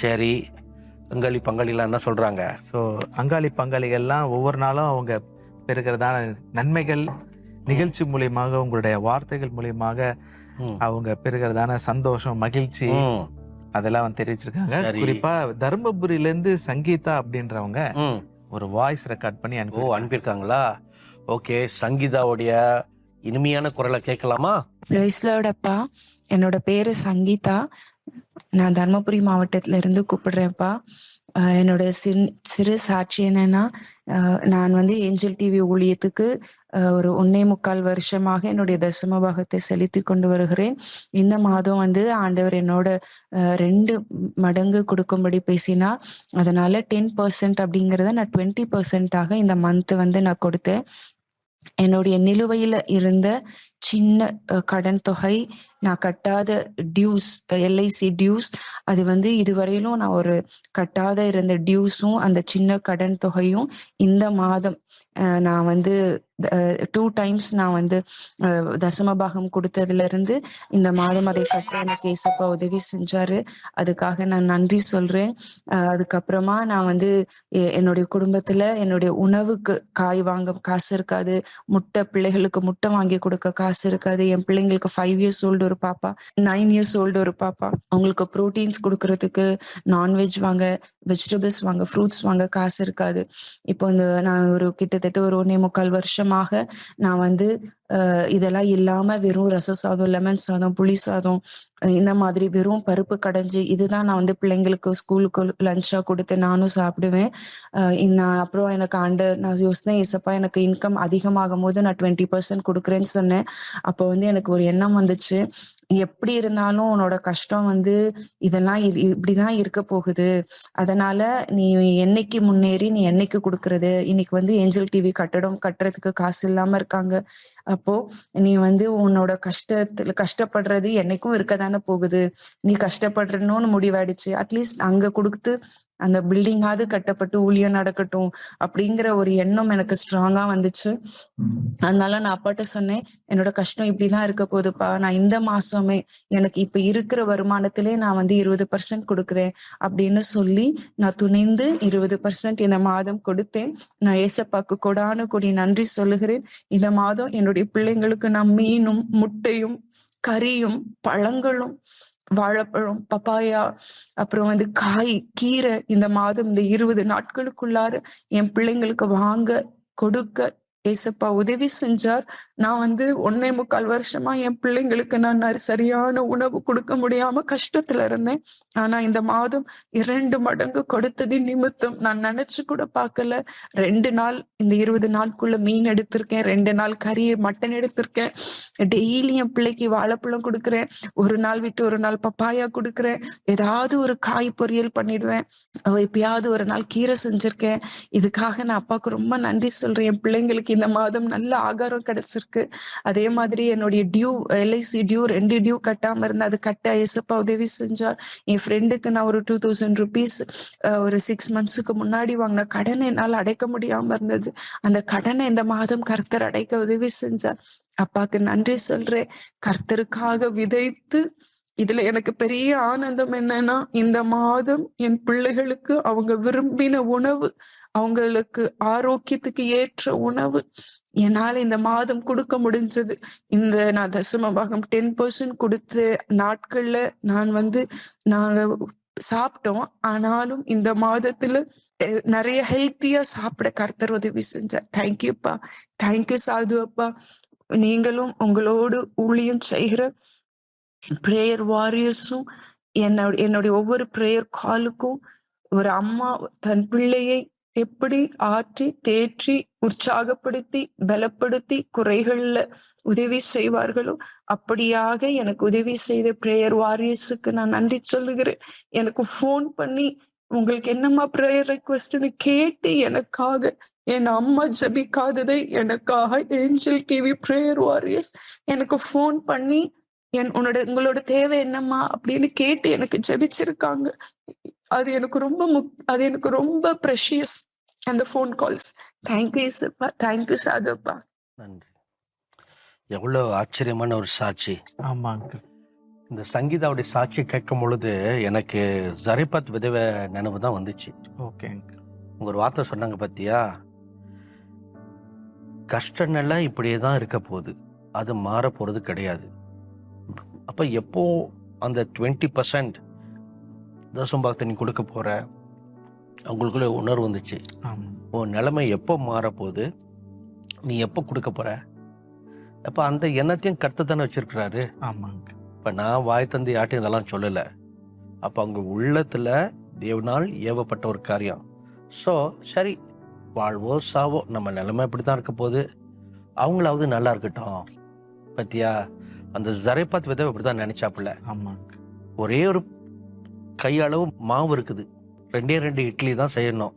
சரி அங்காளி பங்காளிலாம் என்ன சொல்றாங்க? ஸோ அங்காளி பங்காளிகள்லாம் ஒவ்வொரு நாளும் அவங்க பெறுகிறதான நன்மைகள் நிகழ்ச்சி மூலியமாக உங்களுடைய வார்த்தைகள் மூலியமாக. அவங்க பெறுகிறதான சந்தோஷம் மகிழ்ச்சி அதெல்லாம் வந்து தெரிவிச்சிருக்காங்க. சரி. குறிப்பா தருமபுரியில இருந்து சங்கீதா அப்படின்றவங்க. ஒரு வாய்ஸ் ரெக்கார்ட் பண்ணி ஓ அனுப்பி அனுப்பியிருக்காங்களா? ஓகே சங்கீதாவுடைய இனிமையான குரலை கேட்கலாமா? பிரைஸ்லோடப்பா என்னோட பேரு சங்கீதா. நான் தர்மபுரி மாவட்டத்துல இருந்து கூப்பிடுறேன்ப்பா என்னோட சின் சிறு சாட்சி என்னன்னா நான் வந்து ஏஞ்சல் டிவி ஊழியத்துக்கு ஒரு ஒன்னே முக்கால் வருஷமாக என்னுடைய தசம பாகத்தை செலுத்தி கொண்டு வருகிறேன். இந்த மாதம் வந்து ஆண்டவர் என்னோட ரெண்டு மடங்கு கொடுக்கும்படி பேசினா அதனால டென் பர்சன்ட் அப்படிங்கிறத நான் டுவெண்ட்டி பர்சன்டாக இந்த மந்த் வந்து நான் கொடுத்தேன். என்னுடைய நிலுவையில இருந்த சின்ன கடன் தொகை நான் கட்டாத டியூஸ் எல்ஐசி டியூஸ் அது வந்து இதுவரையிலும் நான் ஒரு கட்டாத இருந்த டியூஸும் அந்த சின்ன கடன் தொகையும் இந்த மாதம் நான் வந்து டூ டைம்ஸ் நான் வந்து தசமபாகம் தசம பாகம் கொடுத்ததுல இருந்து இந்த மாதம் அதை கட்ட எனக்கு ஏசப்பா உதவி செஞ்சாரு. அதுக்காக நான் நன்றி சொல்றேன். அதுக்கப்புறமா நான் வந்து எ- என்னுடைய குடும்பத்துல என்னுடைய உணவுக்கு காய் வாங்க காசு இருக்காது. முட்டை பிள்ளைகளுக்கு முட்டை வாங்கி கொடுக்க காசு காசு இருக்காது. என் பிள்ளைங்களுக்கு ஃபைவ் இயர்ஸ் ஓல்டு ஒரு பாப்பா நைன் இயர்ஸ் ஓல்டு ஒரு பாப்பா. அவங்களுக்கு ப்ரோட்டீன்ஸ் கொடுக்கறதுக்கு நான்வெஜ் வாங்க வெஜிடபிள்ஸ் வாங்க ஃப்ரூட்ஸ் வாங்க காசு இருக்காது. இப்போ இந்த நான் ஒரு கிட்டத்தட்ட ஒரு ஒன்னே முக்கால் வருஷமாக நான் வந்து இதெல்லாம் இல்லாம வெறும் ரச சாதம் லெமன் சாதம் புளி சாதம் இந்த மாதிரி வெறும் பருப்பு கடைஞ்சு இதுதான் நான் வந்து பிள்ளைங்களுக்கு ஸ்கூலுக்கு லஞ்சா கொடுத்து நானும் சாப்பிடுவேன். நான் அப்புறம் எனக்கு ஆண்டு நான் யோசித்தேன் இசப்பா எனக்கு இன்கம் அதிகமாகும் போது நான் டுவெண்ட்டி பர்சன்ட் கொடுக்குறேன்னு சொன்னேன். அப்போ வந்து எனக்கு ஒரு எண்ணம் வந்துச்சு. எப்படி இருந்தாலும் உன்னோட கஷ்டம் வந்து இதெல்லாம் இ- இப்படிதான் இருக்க போகுது. அதனால நீ என்னைக்கு முன்னேறி நீ என்னைக்கு கொடுக்கறது? இன்னைக்கு வந்து ஏஞ்சல் டிவி கட்டடம் கட்டுறதுக்கு காசு இல்லாம இருக்காங்க. அப்போ நீ வந்து உன்னோட கஷ்டத்துல கஷ்டப்படுறது என்னைக்கும் இருக்கதானே போகுது. நீ கஷ்டப்படுறணும்னு முடிவாயிடுச்சு அட்லீஸ்ட் அங்க கொடுத்து அந்த பில்டிங்காவது கட்டப்பட்டு ஊழியம் நடக்கட்டும் அப்படிங்கிற ஒரு எண்ணம் எனக்கு ஸ்ட்ராங்கா வந்துச்சு. அதனால நான் அப்பாட்ட சொன்னேன் என்னோட கஷ்டம் இப்படிதான் இருக்க போகுதுப்பா. நான் இந்த மாசமே எனக்கு இப்ப இருக்கிற வருமானத்திலே நான் வந்து இருபது பர்சன்ட் கொடுக்குறேன் அப்படின்னு சொல்லி நான் துணிந்து இருபது பர்சன்ட் இந்த மாதம் கொடுத்தேன். நான் ஏசப்பாக்கு கொடானு கொடி நன்றி சொல்லுகிறேன். இந்த மாதம் என்னுடைய பிள்ளைங்களுக்கு நான் மீனும் முட்டையும் கறியும் பழங்களும் வாழைப்பழம் பப்பாயா அப்புறம் வந்து காய் கீரை இந்த மாதம் இந்த இருபது நாட்களுக்குள்ளார என் பிள்ளைங்களுக்கு வாங்க கொடுக்க ஏசப்பா உதவி செஞ்சார். நான் வந்து ஒன்னே முக்கால் வருஷமா என் பிள்ளைங்களுக்கு நான் சரியான உணவு கொடுக்க முடியாம கஷ்டத்துல இருந்தேன். ஆனா இந்த மாதம் இரண்டு மடங்கு கொடுத்ததின் நிமித்தம். நான் நினைச்சு கூட பார்க்கல. ரெண்டு நாள் இந்த இருபது நாளுக்குள்ள மீன் எடுத்திருக்கேன். ரெண்டு நாள் கறி மட்டன் எடுத்திருக்கேன். டெய்லி என் பிள்ளைக்கு வாழைப்பழம் கொடுக்குறேன். ஒரு நாள் விட்டு ஒரு நாள் பப்பாயா கொடுக்குறேன். ஏதாவது ஒரு காய் பொரியல் பண்ணிடுவேன். எப்பயாவது ஒரு நாள் கீரை செஞ்சிருக்கேன். இதுக்காக நான் அப்பாவுக்கு ரொம்ப நன்றி சொல்றேன். என் பிள்ளைங்களுக்கு இந்த மாதம் நல்ல ஆகாரம் கிடைச்சிருக்கு. அதே மாதிரி என்னுடைய டியூ எல்ஐசி டியூ ரெண்டு டியூ கட்டாம இருந்தா அது கட்ட எசப்பா உதவி செஞ்சா என் ஃப்ரெண்டுக்கு நான் ஒரு டூ தௌசண்ட் ருபீஸ் ஒரு சிக்ஸ் மந்த்ஸுக்கு முன்னாடி வாங்கின கடனை என்னால் அடைக்க முடியாம இருந்தது. அந்த கடனை இந்த மாதம் கர்த்தர் அடைக்க உதவி செஞ்சார். அப்பாக்கு நன்றி சொல்றேன். கர்த்தருக்காக விதைத்து இதுல எனக்கு பெரிய ஆனந்தம் என்னன்னா இந்த மாதம் என் பிள்ளைகளுக்கு அவங்க விரும்பின உணவு அவங்களுக்கு ஆரோக்கியத்துக்கு ஏற்ற உணவு என்னால இந்த மாதம் கொடுக்க முடிஞ்சது. இந்த நான் தசம பாகம் டென் பர்சன்ட் கொடுத்த நாட்கள்ல நான் வந்து நாங்க சாப்பிட்டோம். ஆனாலும் இந்த மாதத்துல நிறைய ஹெல்த்தியா சாப்பிட கர்த்தர் உதவி செஞ்சார். தேங்க்யூப்பா தேங்க்யூ சாது அப்பா நீங்களும் உங்களோடு ஊழியம் செய்கிற ப்ரேயர் வாரியர்ஸும் என்னோட என்னுடைய ஒவ்வொரு ப்ரேயர் காலுக்கும் ஒரு அம்மா தன் பிள்ளையை எப்படி ஆற்றி தேற்றி உற்சாகப்படுத்தி பலப்படுத்தி குறைகள்ல உதவி செய்வார்களோ அப்படியாக எனக்கு உதவி செய்த ப்ரேயர் வாரியர்ஸுக்கு நான் நன்றி சொல்லுகிறேன். எனக்கு ஃபோன் பண்ணி உங்களுக்கு என்னம்மா ப்ரேயர் ரெக்வஸ்ட்னு கேட்டு எனக்காக என் அம்மா ஜபிக்காததை எனக்காக ஏஞ்சல் கேவி ப்ரேயர் வாரியர்ஸ் எனக்கு ஃபோன் பண்ணி என் உன்னோட உங்களோட தேவை என்னம்மா? அப்படின்னு கேட்டு எனக்கு ஜெபிச்சிருக்காங்க. அது எனக்கு ரொம்ப முக் அது எனக்கு ரொம்ப ப்ரெஷியஸ் அந்த ஃபோன் கால்ஸ் தேங்க்யூ சார்ப்பா தேங்க்யூ சாதுப்பா. நன்றி. எவ்வளோ ஆச்சரியமான ஒரு சாட்சி. ஆமா அங்கிள் இந்த சங்கீதாவுடைய சாட்சி கேட்கும் பொழுது எனக்கு ஜரிபத் விதவை நினைவு தான் வந்துச்சு. ஓகே ஒரு வார்த்தை சொன்னாங்க பார்த்தியா கஷ்ட நிலை இப்படியே தான் இருக்க போகுது. அது மாற போகிறது கிடையாது. அப்போ எப்போ அந்த டுவெண்ட்டி பர்சன்ட் தசம்பாகத்தை நீ கொடுக்க போகிற அவங்களுக்குள்ள உணர்வு வந்துச்சு. உன் நிலைமை எப்போ மாறப்போகுது? நீ எப்போ கொடுக்க போகிற அப்போ அந்த எண்ணத்தையும் கருத்து தானே வச்சிருக்கிறாரு. ஆமாங்க. இப்போ நான் வாய் தந்து யாட்டையும் இதெல்லாம் சொல்லலை. அப்போ அவங்க உள்ளத்தில் தேவனால் ஏவப்பட்ட ஒரு காரியம். ஸோ சரி வாழ்வோ சாவோ நம்ம நிலைமை இப்படி தான் இருக்க போகுது. அவங்களாவது நல்லா இருக்கட்டும். பத்தியா? அந்த ஜரைபாத் விதவை இப்படி தான் நினச்சாப்புல. ஆமாங்க ஒரே ஒரு கையளவு மாவு இருக்குது. ரெண்டே ரெண்டு இட்லி தான் செய்யணும்.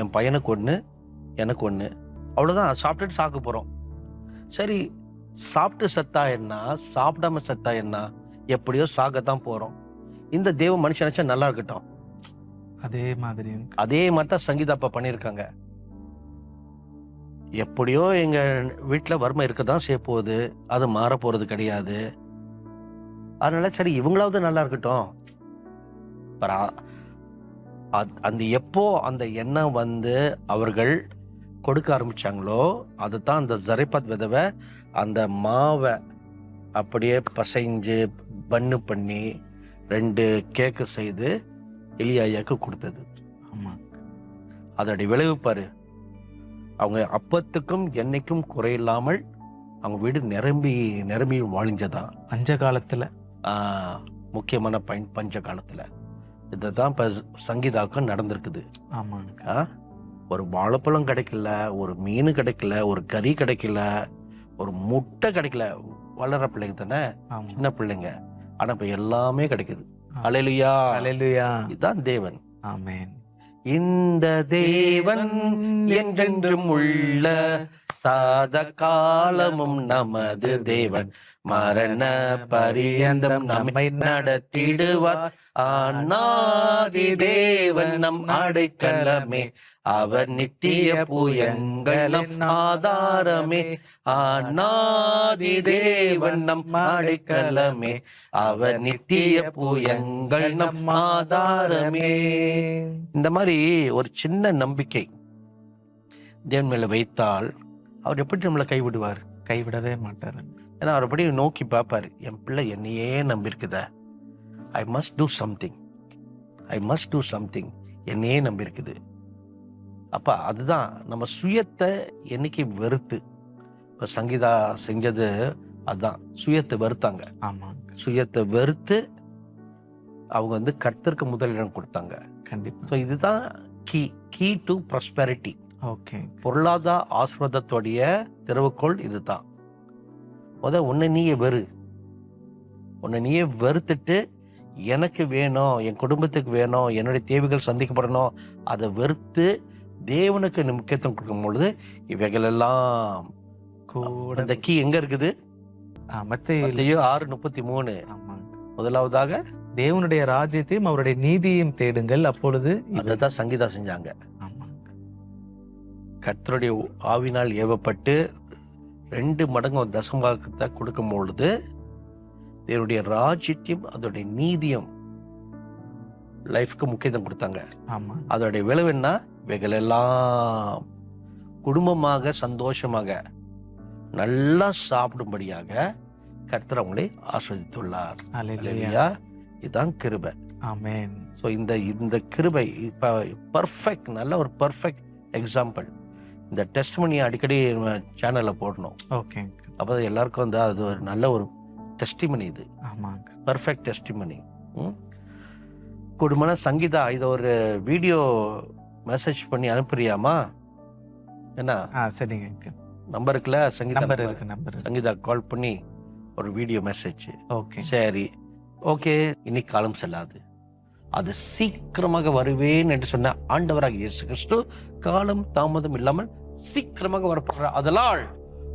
என் பையனுக்கு ஒன்று எனக்கு ஒன்று அவ்வளோதான் சாப்பிட்டுட்டு சாக்க போகிறோம் சரி சாப்பிட்டு செத்தா என்ன? சாப்பிடாம செத்தா என்ன? எப்படியோ சாகத்தான் போகிறோம் இந்த தேவ மனுஷனாச்சா நல்லா இருக்கட்டும். அதே மாதிரி. அதே மாதிரி தான் சங்கீதா அப்பா பண்ணியிருக்காங்க. எப்படியோ எங்கள் வீட்டில் வறுமை இருக்க தான் செய்ய போகுது. அது மாற போகிறது கிடையாது. அதனால சரி இவங்களாவது நல்லா இருக்கட்டும். பரா- அத்- அந்த எப்போ அந்த எண்ணம் வந்து அவர்கள் கொடுக்க ஆரம்பிச்சாங்களோ அதுதான் அந்த ஜரைபாத் விதவை அந்த மாவை அப்படியே பசைஞ்சு பன்னு பண்ணி ரெண்டு கேக்கு செய்து எலியாயாக்கு கொடுத்தது. ஆமாங்க அதோடைய விளைவு பாரு அவங்க அப்பத்துக்கும் என்னைக்கும் குறையில்லாமல் அவங்க வீடு நிரம்பி நிரம்பி வாழ்ஞ்சதான் பஞ்ச காலத்துல. முக்கியமான பயன் பஞ்ச காலத்துல. இதுதான் இப்போ சங்கீதாவுக்கும் நடந்திருக்குது. ஆமாங்க. ஆ? ஒரு வாழைப்பழம் கிடைக்கல ஒரு மீன் கிடைக்கல ஒரு கறி கிடைக்கல ஒரு முட்டை கிடைக்கல. வளர பிள்ளைங்க தானே? சின்ன பிள்ளைங்க. ஆனா இப்ப எல்லாமே கிடைக்குது. அலையிலுயா. அல்லேலூயா இதுதான் தேவன். ஆமென். இந்த தேவன் என்றென்றும் உள்ள சாத காலமும் நமது தேவன். மரண பரியந்தம் நம்மை நடத்திடுவார். ஆனாதி தேவன் நம் அடைக்கலமே. அவர் நித்திய புயங்களும் ஆதாரமே. ஆனாதி தேவன் நம் அடைக்கலமே. அவர் நித்திய புயங்கள் நம் ஆதாரமே. இந்த மாதிரி ஒரு சின்ன நம்பிக்கை. தேவன் மேல வைத்தால் அவர் எப்படி நம்மளை கைவிடுவார்? கைவிடவே மாட்டாரு. ஏன்னா அவர் அப்படி நோக்கி பார்ப்பாரு என் பிள்ளை என்னையே நம்பியிருக்குதா? I must do something I must do something என்னையே நம்பியிருக்குது. அப்ப அதுதான் நம்ம சுயத்தை என்னைக்கு வெறுத்து இப்போ சங்கீதா செஞ்சது அதுதான் சுயத்தை வெறுத்தாங்க. ஆமாங்க. சுயத்தை வெறுத்து அவங்க வந்து கர்த்தருக்கு முதலிடம் கொடுத்தாங்க. கண்டிப்பா. ஸோ இதுதான் key key to prosperity okay பொருளாதார ஆசிர்வாதத்துடைய திறவுகோள் இதுதான். முத உன்னை நீயே வெறு. உன்னை நீயே வெறுத்துட்டு எனக்கு வேணும் என் குடும்பத்துக்கு வேணும் என்னுடைய தேவைகள் சந்திக்கப்படணும் அதை வெறுத்து தேவனுக்கு முக்கியத்துவம் கொடுக்கும் பொழுது இவைகள் எல்லாம் கூட இந்த கீ எங்க இருக்குது? மத்தேயு ஆறு முப்பத்தி மூணு முதலாவதாக தேவனுடைய ராஜ்யத்தையும் அவருடைய நீதியையும் தேடுங்கள். அப்பொழுது இது- அதை தான் சங்கீதா செஞ்சாங்க. கர்த்தருடைய ஆவினால் ஏவப்பட்டு ரெண்டு மடங்கு தசம்பாகத்தை கொடுக்கும் பொழுது தேவனுடைய ராஜ்யத்தையும் அதோடைய நீதியும் லைஃப்க்கு முக்கியத்துவம் கொடுத்தாங்க. ஆமா. அதோடைய விளைவு என்ன? இவைகள் எல்லாம் குடும்பமாக சந்தோஷமாக நல்லா சாப்பிடும்படியாக கர்த்தர் அவங்களை ஆஸ்வதித்துள்ளார். அல்லேலூயா. இதுதான் கிருபை. ஆமென். ஸோ இந்த இந்த கிருபை இப்போ பர்ஃபெக்ட் நல்ல ஒரு பர்ஃபெக்ட் எக்ஸாம்பிள் இந்த டெஸ்ட் மணி அடிக்கடி சேனலில் போடணும். ஓகேங்க அப்போ எல்லாருக்கும் வந்து அது ஒரு நல்ல ஒரு டெஸ்டிமனி இது. ஆமாங்க. பர்ஃபெக்ட் டெஸ்டிமனி குடும்பம் சங்கீதா இதை ஒரு வீடியோ மெசேஜ் பண்ணி அனுப்புறியாமா? என்ன? ஆ சரிங்க. நம்பர் இருக்குல்ல சங்கீதா நம்பர். இருக்கு நம்பர் சங்கீதா கால் பண்ணி ஒரு வீடியோ மெசேஜ் ஓகே சரி. ஓகே இனி காலம் செல்லாது. அது சீக்கிரமாக வருவேன் என்று சொன்ன ஆண்டவராக இயேசு கிறிஸ்து காலம் தாமதம் இல்லாமல் சீக்கிரமாக வரப்படுற அதனால்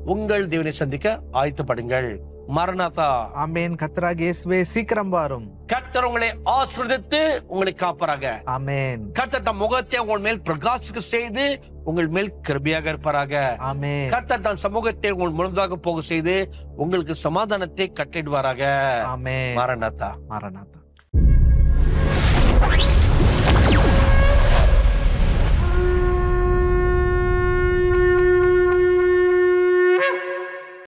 உங்கள் தேவனை சந்திக்க ஆயத்தப்படுங்கள். மரணாதா. ஆமேன். கத்தராக இயேசுவே சீக்கிரம் வாரும். கர்த்தர் உங்களை ஆசிர்வதித்து உங்களை காப்பாராக. ஆமேன். கர்த்தர் தம் முகத்தை உங்கள் மேல் பிரகாசிக்க செய்து உங்கள் மேல் கிருபியாக இருப்பாராக. ஆமேன். கர்த்தர் தன் சமூகத்தை உங்கள் முழுதாக போக செய்து உங்களுக்கு சமாதானத்தை கட்டிடுவாராக. ஆமேன். மரணாதா. மாரநாதா